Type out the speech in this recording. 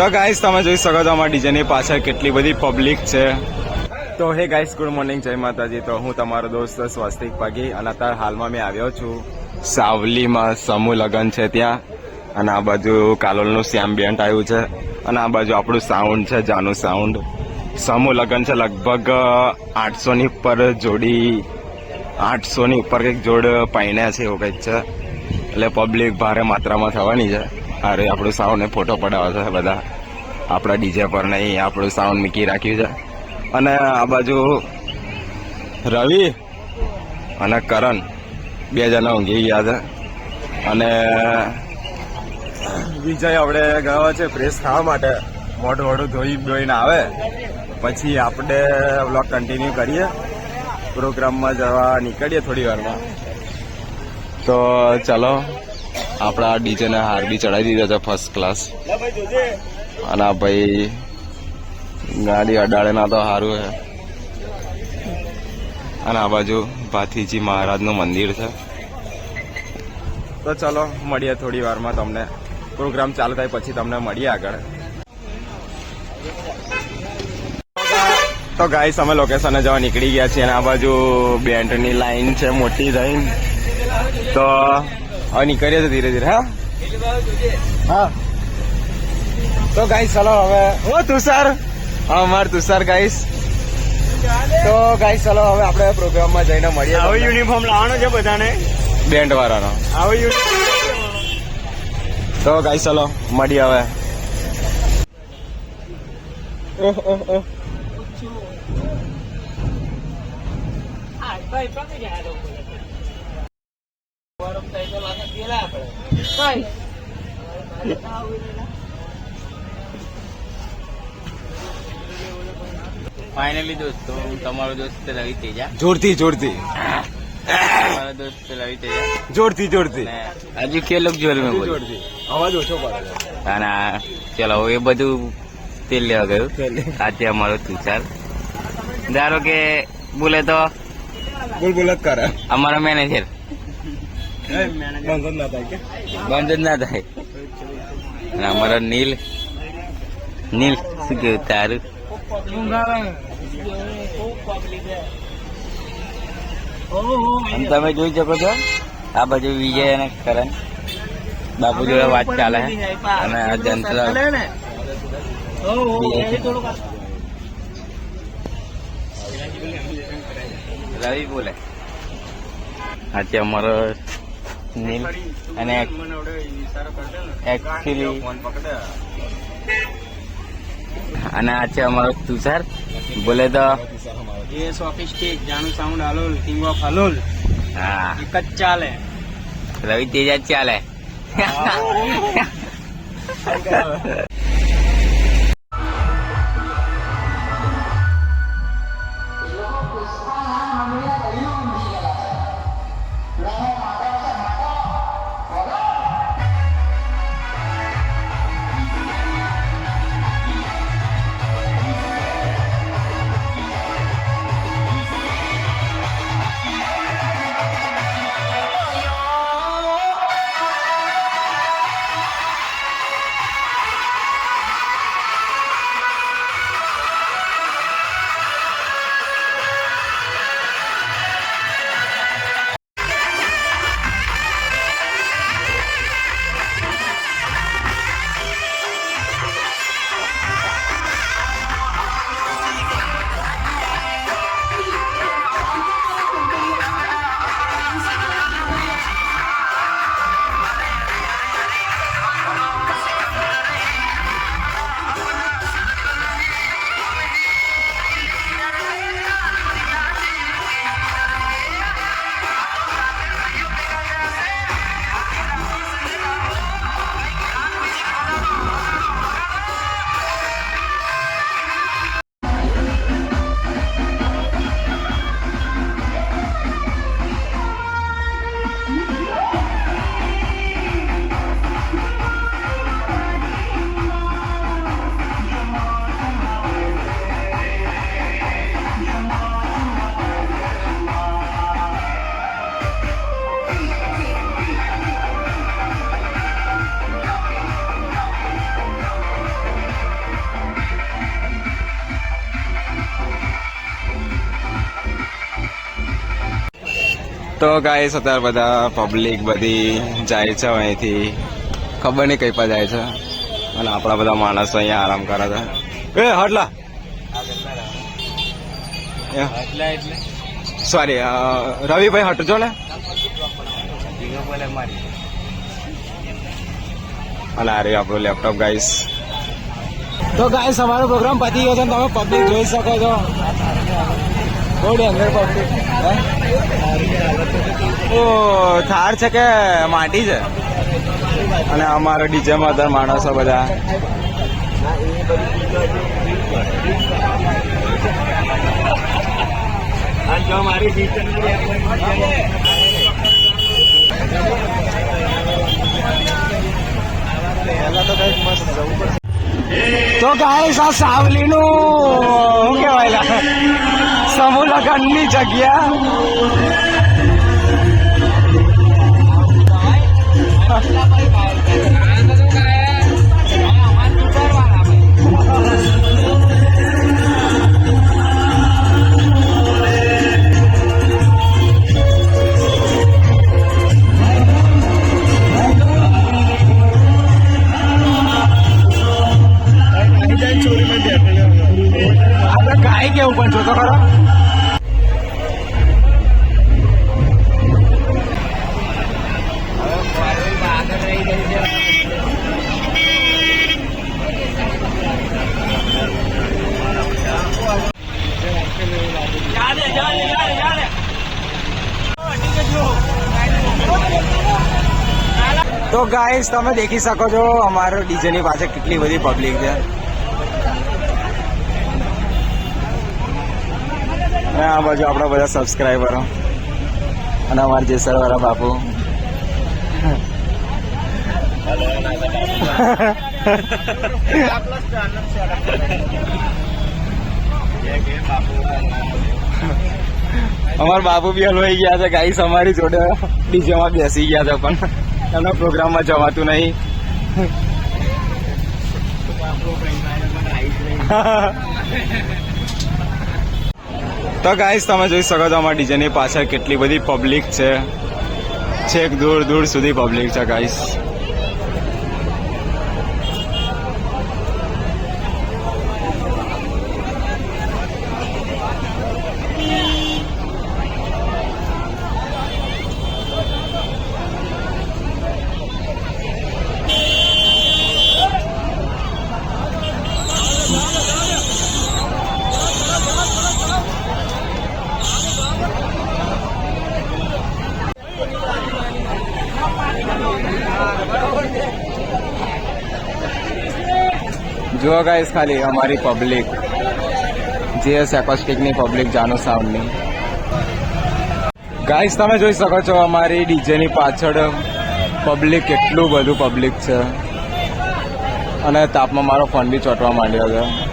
તો ગાઈસ તમે જોઈ શકો છો અમારા ડીજેની પાછળ કેટલી બધી પબ્લિક છે. તો હે ગાઈસ ગુડ મોર્નિંગ જય માતાજી. તો હું તમારો દોસ્ત સ્વસ્તિક પાગી અને અત્યારે હાલમાં મેં આવ્યો છું સાવલીમાં સમૂહ લગ્ન છે ત્યાં. અને આ બાજુ કાલોલનું શ્યામ બેન્ટ આવ્યું છે. અને આ બાજુ આપણું સાઉન્ડ છે, જાનું સાઉન્ડ સમૂહ લગ્ન છે લગભગ આઠસોની ઉપર જોડી, આઠસોની ઉપર કંઈક જોડ પહેણ્યા છે એવું કંઈક છે. એટલે પબ્લિક ભારે માત્રામાં થવાની છે. અરે, આપણું સાઉન્ડને ફોટો પડાવવા છે બધા. આપણા ડીજે પર નહીં, આપણું સાઉન્ડ મૂકી રાખ્યું છે. અને આ બાજુ રવિ અને કરણ બે જણા ઊંઘી ગયા છે. અને વિજય આપણે ગયો છે પ્રેસ ખાવા માટે. મોઢું મોઢું ધોઈ ધોઈને આવે. પછી આપણે બ્લોગ કન્ટિન્યુ કરીએ. પ્રોગ્રામમાં જવા નીકળીએ થોડી વારમાં. તો ચલો આપણા ડીજેને હાર બી ચડાવી દીધો છે ફર્સ્ટ ક્લાસ અને ભાઈ ગાડી અડાડે ના તો સારું છે અને આ બાજુ ભાથીજી મહારાજનું મંદિર છે. તો ચલો, મળીએ થોડી વારમાં તમને. પ્રોગ્રામ ચાલુ થાય પછી તમને મળીએ આગળ. તો ગાઈસ અમે લોકેશને જવા નીકળી ગયા છીએ અને આ બાજુ બેન્ટની લાઈન છે મોટી લાઈન તો હવે નીકળીએ છે ધીરે ધીરે હા? હા. તો ગાઈસ ચલો હવે ઓ તુષાર. હા અમાર તુષાર ગાઈસ તો ગાઈસ ચલો હવે આપણે પ્રોગ્રામમાં જઈને મળીએ આવો યુનિફોર્મ લાવવાનો છે બધાને? બેન્ડ વાળાનો. આવો યુનિફોર્મ તો ગાઈસ ચલો મળીએ હવે. ઓહ ઓહ ઓહ ફાઇનલી દોસ્તો હું તમારો દોસ્ત રવિ તેજા જોરથી જોરથી. તમારો દોસ્ત રવિ તેજા જોરથી જોરથી. હજુ કે જોર મેં જોરથી. અવાજ ઓછો પડે અને ચલો એ બધું તેલ લેવા ગયું. આજે અમારો તુષાર. ધારો કે બોલે તો બોલ બોલ કરે. અમારો મેનેજર બંધ ના થાય જ ના થાય અને અમારો નીલ. નીલ, શું કેવું તારું? અને તમે જોઈ શકો છો, આ બાજુ વિજય અને કરણ. બાપુ જોડે વાત ચાલે અને આ જંત્ર રવિ બોલે. આજે અમારો નીલ અને એકચ્યુઅલી અને આ છે અમારો તુષાર. બોલે તો એ સોફિસ્ટિક જાણું sound Halol king of Halol. હા. એક જ ચાલે. રવિ તેજા જ ચાલે. તો ગાઈસ અત્યારે બધા પબ્લિક બધી જાય છે અહીંથી. ખબર નહીં કઈ પણ જાય છે. અને આપણા બધા માણસો અહીંયા આરામ કરે છે. એ, હટલા. સોરી રવિભાઈ, હટજો ને. અને આ રહ્યું આપણું લેપટોપ ગાઈસ તો ગાઈસ અમારો પ્રોગ્રામ પતી ગયો છે તમે પબ્લિક જોઈ શકો છો. બહુ ડેન્જર પબ્લિક ઓ થાર છે કે માટી છે? અને અમારો ડીજેમાં અત્યારે માણસો બધા. જો મારી તો ગાઈસ આ સાવલીનું શું કહેવાય સમૂહ લગ્નની જગ્યા. આપણે કાંઈ કેવું પણ છો તો ખરો તો ગાઈસ તમે દેખી શકો છો અમારો ડીજે ની પાસે કેટલી બધી પબ્લિક છે. અને આ બાજુ આપણા બધા સબસ્ક્રાઈબરો અને અમારા જેસર વાળા બાપુ. અમારા બાપુ બી હલવાઈ ગયા છે ગાઈસ અમારી જોડે ડીજેમાં બેસી ગયા છે પણ. એમના પ્રોગ્રામમાં જવાતું નહીં. તો ગાઈસ તમે જોઈ શકો છો અમારા ડીજેની પાછળ કેટલી બધી પબ્લિક છે. છેક દૂર દૂર સુધી પબ્લિક છે ગાઈસ જુઓ ગાઈસ ખાલી અમારી પબ્લિક જીએસ એકોસ્ટિકની પબ્લિક જાનો સાઉન્ડની ગાઈસ તમે જોઈ શકો છો અમારી ડીજેની પાછળ પબ્લિક કેટલું બધું પબ્લિક છે. અને તાપમાં મારો ફોન બી ચોંટવા માંડ્યો છે.